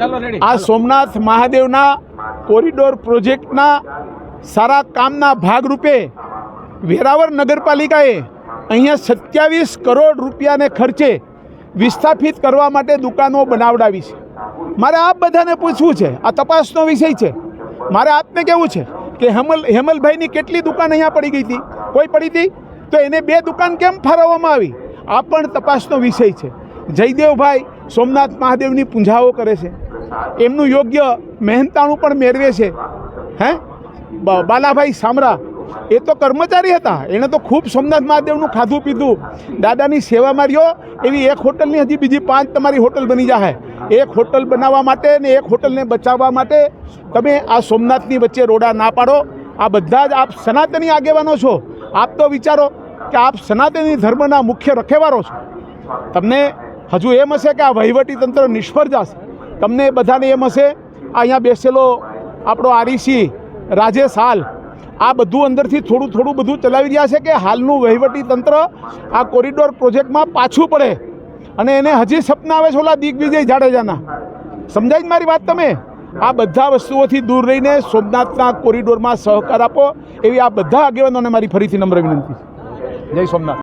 આ સોમનાથ મહાદેવના કોરિડોર પ્રોજેક્ટના સારા કામના ભાગરૂપે વેરાવળ નગરપાલિકાએ અહીંયા સત્યાવીસ કરોડ રૂપિયાને ખર્ચે વિસ્થાપિત કરવા માટે દુકાનો બનાવડાવી છે. મારે આપ બધાને પૂછવું છે આ તપાસનો વિષય છે. મારે આપને કહેવું છે કે હેમલ હેમલભાઈની કેટલી દુકાન અહીંયા પડી ગઈ હતી? કોઈ પડી હતી? તો એને બે દુકાન કેમ ફાળવવામાં આવી? આ પણ તપાસનો વિષય છે. જયદેવભાઈ સોમનાથ મહાદેવની પૂંજાઓ કરે છે. એમનું યોગ્ય મહેનતાણું પણ મેળવે છે. હે? બાલાભાઈ સામરા, એ તો કર્મચારી હતા. એણે તો ખૂબ સોમનાથ મહાદેવનું ખાધું પીધું. દાદાની સેવામાં રહ્યો એવી એક હોટલની હજી બીજી પાંચ તમારી હોટલ બની જાય એક હોટલ બનાવવા માટે ને એક હોટલને બચાવવા માટે તમે આ સોમનાથની વચ્ચે રોડા ના પાડો. આ બધા જ આપ સનાતની આગેવાનો છો. આપ તો વિચારો કે આપ સનાતની ધર્મના મુખ્ય રખેવારો છો. તમને હજુ એમ હશે કે આ વહીવટી તંત્ર નિષ્ફળ જશે. તમને બધાને એમ હશે, અહીંયા બેસેલો આપણો આરીસી રાજેશ હાલ, આ બધું અંદરથી થોડું થોડું બધું ચલાવી રહ્યા છે કે હાલનું વહીવટી તંત્ર આ કોરિડોર પ્રોજેક્ટમાં પાછું પડે. અને એને હજી સપના આવે છે ઓલા દિગ્વિજય જાડેજાના. સમજાય જ મારી વાત તમે? આ બધા વસ્તુઓથી દૂર રહીને સોમનાથના કોરિડોરમાં સહકાર આપો, એવી આ બધા આગેવાનોને મારી ફરીથી નમ્ર વિનંતી જય સોમનાથ.